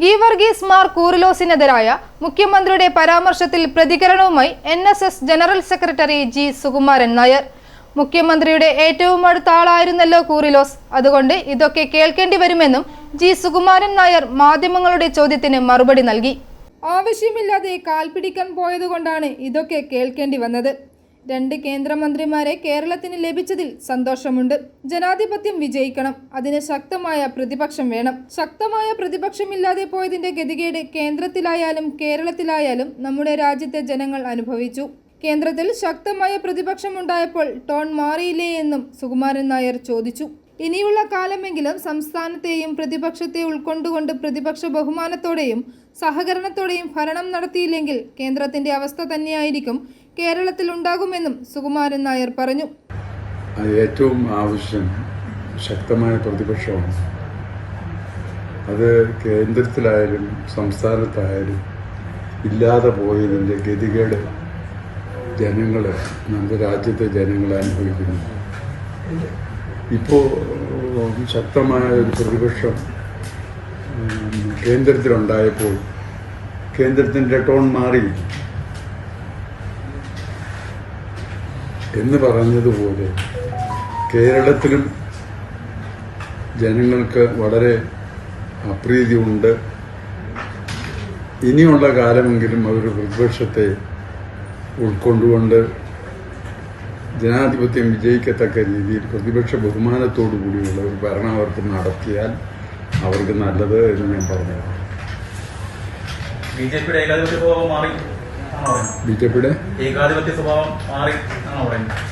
ഗീവർഗീസ് മാർ കൂറിലോസിനെതിരായ മുഖ്യമന്ത്രിയുടെ പരാമർശത്തിൽ പ്രതികരണവുമായി N S S general secretary G Sukumaran Nair. മുഖ്യമന്ത്രിയുടെ ഏറ്റവും അടുത്ത ആളായിരുന്നല്ലോ കൂറിലോസ്. അതുകൊണ്ട് ഇതൊക്കെ കേൾക്കേണ്ടി വരുമെന്നും ജി സുകുമാരൻ നായർ മാധ്യമങ്ങളുടെ ചോദ്യത്തിന് മറുപടി നൽകി. ആവശ്യമില്ലാതെ കാൽപിടിക്കാൻ പോയതുകൊണ്ടാണ് ഇതൊക്കെ കേൾക്കേണ്ടി വന്നത്. രണ്ട് കേന്ദ്രമന്ത്രിമാരെ കേരളത്തിന് ലഭിച്ചതിൽ സന്തോഷമുണ്ട്. ജനാധിപത്യം വിജയിക്കണം. അതിന് ശക്തമായ പ്രതിപക്ഷം വേണം. ശക്തമായ പ്രതിപക്ഷമില്ലാതെ പോയതിന്റെ ഗതികേട് കേന്ദ്രത്തിലായാലും കേരളത്തിലായാലും നമ്മുടെ രാജ്യത്തെ ജനങ്ങൾ അനുഭവിച്ചു. കേന്ദ്രത്തിൽ ശക്തമായ പ്രതിപക്ഷം പ്രതിപക്ഷമുണ്ടായപ്പോൾ ടോൺ മാറിയില്ലേ എന്നും സുകുമാരൻ നായർ ചോദിച്ചു. ഇനിയുള്ള കാലമെങ്കിലും സംസ്ഥാനത്തെയും പ്രതിപക്ഷത്തെ ഉൾക്കൊണ്ടുകൊണ്ട് പ്രതിപക്ഷ ബഹുമാനത്തോടെയും സഹകരണത്തോടെയും ഭരണം നടത്തിയില്ലെങ്കിൽ കേന്ദ്രത്തിന്റെ അവസ്ഥ തന്നെയായിരിക്കും കേരളത്തിൽ ഉണ്ടാകുമെന്നും സുകുമാരൻ നായർ പറഞ്ഞു. ഏറ്റവും ആവശ്യം ശക്തമായ പ്രതിപക്ഷമാണ്. അത് കേന്ദ്രത്തിലായാലും സംസ്ഥാനത്തായാലും ഇല്ലാതെ പോയതിന്റെ ഗതികേട് ജനങ്ങൾ നമ്മുടെ രാജ്യത്തെ ജനങ്ങൾ അനുഭവിക്കുന്നു. ഇപ്പോൾ ശക്തമായ ഒരു പ്രതിപക്ഷം കേന്ദ്രത്തിലുണ്ടായപ്പോൾ കേന്ദ്രത്തിന്റെ ടോൺ മാറി. എന്ന് പറഞ്ഞതുപോലെ കേരളത്തിലും ജനങ്ങൾക്ക് വളരെ അപ്രീതി ഉണ്ട് ഇനിയുള്ള കാലമെങ്കിലും അവർ പ്രതിപക്ഷത്തെ ഉൾക്കൊണ്ടുകൊണ്ട് ജനാധിപത്യം വിജയിക്കത്തക്ക രീതിയിൽ പ്രതിപക്ഷ ബഹുമാനത്തോടു കൂടിയുള്ള ഒരു ഭരണം അവർക്ക് നടത്തിയാൽ അവർക്ക് നല്ലത് എന്ന് ഞാൻ പറഞ്ഞു ബി ജെ പിയുടെ ഏകാധിപത്യ മാറി. ബി ജെ പിയുടെ? ഏകാധിപത്യ സ്വഭാവം മാറി എന്നാണ് പറയുന്നത്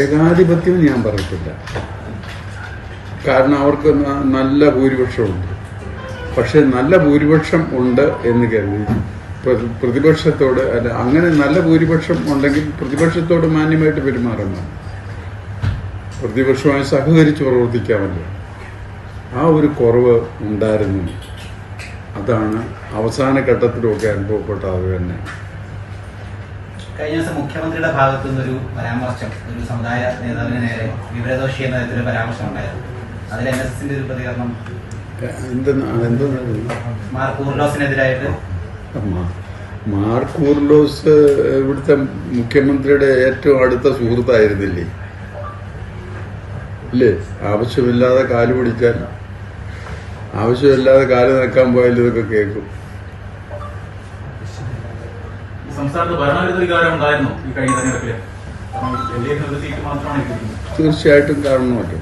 ഏകാധിപത്യം ഞാൻ പറഞ്ഞിട്ടില്ല. കാരണം അവർക്ക് നല്ല നല്ല ഭൂരിപക്ഷമുണ്ട്. പക്ഷെ നല്ല ഭൂരിപക്ഷം ഉണ്ട് എന്ന് കരുതി. പ്രതിപക്ഷത്തോട് അല്ല അങ്ങനെ നല്ല ഭൂരിപക്ഷം ഉണ്ടെങ്കിൽ പ്രതിപക്ഷത്തോട് മാന്യമായിട്ട് പെരുമാറണം. പ്രതിപക്ഷവുമായി സഹകരിച്ച് പ്രവർത്തിക്കാമല്ലോ. ആ ഒരു കുറവ് ഉണ്ടായിരുന്നു. അതാണ് അവസാന ഘട്ടത്തിലൊക്കെ അനുഭവപ്പെട്ട അത് തന്നെ. കഴിഞ്ഞ ദിവസം മുഖ്യമന്ത്രിയുടെ ഭാഗത്തു നിന്നൊരു പരാമർശം ഒരു സമുദായ നേതാവിന് നേരെ വിവരദോഷി എന്ന തരത്തിലൊരു പരാമർശം ഉണ്ടായിരുന്നു. അതിൽ എൻ എസ് എസിന്റെ ഒരു പ്രതികരണം മാർക്കൂർലോസിനെതിരായിട്ട് മാർക്കൂർലോസ് ഇവിടുത്തെ മുഖ്യമന്ത്രിയുടെ ഏറ്റവും അടുത്ത സുഹൃത്തായിരുന്നില്ലേ? ഇല്ലേ? ആവശ്യമില്ലാതെ കാൽ പിടിച്ചാൽ ആവശ്യമില്ലാതെ കാൽ നിൽക്കാൻ പോയാൽ ഇതൊക്കെ കേൾക്കും. തീർച്ചയായിട്ടും കാരണമല്ലോ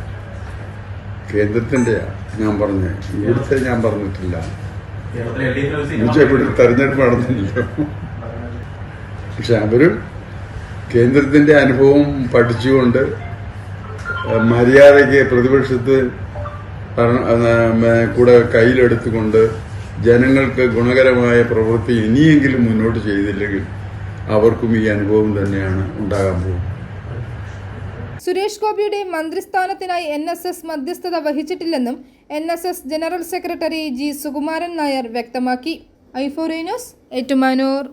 കേന്ദ്രത്തിന്റെയാ ഞാൻ പറഞ്ഞേ ഇവിടുത്തെ ഞാൻ പറഞ്ഞിട്ടില്ല. ഇവിടെ തെരഞ്ഞെടുപ്പ് നടന്നില്ലല്ലോ. പക്ഷെ അവരും കേന്ദ്രത്തിന്റെ അനുഭവം പഠിച്ചുകൊണ്ട് മര്യാദയ്ക്ക് പ്രതിപക്ഷത്ത് കൂടെ കയ്യിലെടുത്തുകൊണ്ട് ജനങ്ങൾക്ക് ഗുണകരമായ പ്രവൃത്തി ഇനിയെങ്കിലും മുന്നോട്ട് ചെയ്തില്ലെങ്കിൽ അവർക്കും ഈ അനുഭവം തന്നെയാണ് ഉണ്ടാകാൻ പോകുന്നത്. സുരേഷ് ഗോപിയുടെ മന്ത്രിസ്ഥാനത്തിനായി എൻ എസ് എസ് മധ്യസ്ഥത വഹിച്ചിട്ടില്ലെന്നും N S S general secretary G Sukumaran Nair വ്യക്തമാക്കി. ഐഫോറിനോസ് ഏറ്റുമാനൂർ.